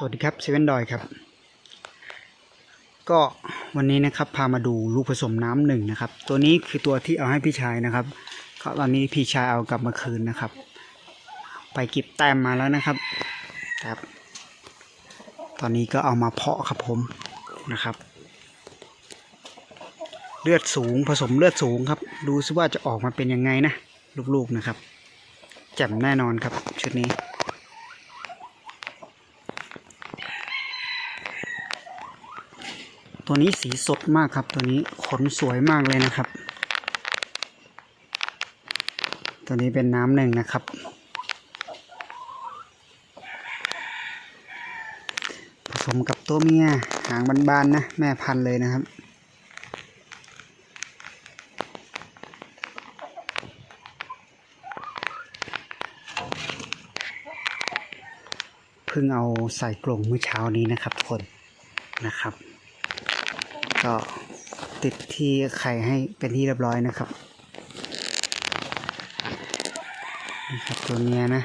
สวัสดีครับเซเว่นดอยครับ ก็วันนี้นะครับพามาดูลูกผสมน้ำหนึ่งนะครับ ตัวนี้คือตัวที่เอาให้พี่ชายนะครับก็ตอนนี้พี่ชายเอากลับมาคืนนะครับ ไปเก็บแต้มมาแล้วนะครับครับ ตอนนี้ก็เอามาเพาะครับผมนะครับ เลือดสูงผสมเลือดสูงครับ ดูซิว่าจะออกมาเป็นยังไงนะ ลูกๆนะครับแจ่มแน่นอนครับชุดนี้ ตัวนี้สีสดมากครับ ตัวนี้ขนสวยมากเลยนะครับ ตัวนี้เป็นน้ำหนึ่งนะครับ ผสมกับตัวเมียหางบานๆนะ แม่พันธุ์เลยนะครับเพิ่งเอาใส่กล่องเมื่อเช้านี้นะครับทุกคนนะครับ ก็ติดที่ไข่ให้เป็นที่เรียบร้อยนะครับนี่ครับตัวเนี้ยนะ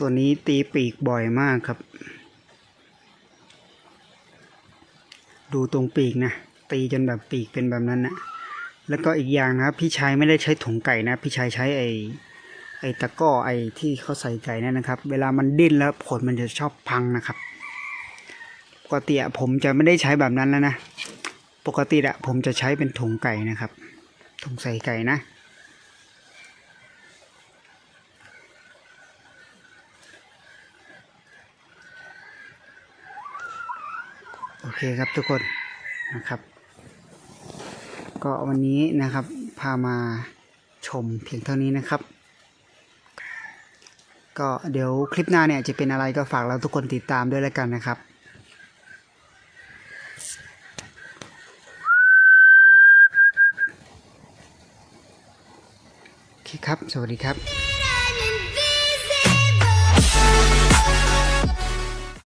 ตัวนี้ตีปีกบ่อยมากครับ ดูตรงปีกนะ ตีจนแบบปีกเป็นแบบนั้นนะแล้วก็อีกอย่างนะครับ พี่ชายไม่ได้ใช้ถุงไก่นะ พี่ชายใช้ไอไอตะก้อไอที่เขาใส่ไก่นั่นนะครับ เวลามันดิ้นแล้วผลมันจะชอบพังนะครับ ปกติอะผมจะไม่ได้ใช้แบบนั้นแล้วนะ ปกติอะผมจะใช้เป็นถุงไก่นะครับ ถุงใส่ไก่นะ อเคครับทุกคนนะครับ ก็วันนี้นะครับพามาชมเพียงเท่านี้นะครับ ก็เดี๋ยวคลิปหน้าเนี่ยจะเป็นอะไรก็ฝากเราทุกคนติดตามด้วยแล้วกันนะครับโอเคครับ สวัสดีครับ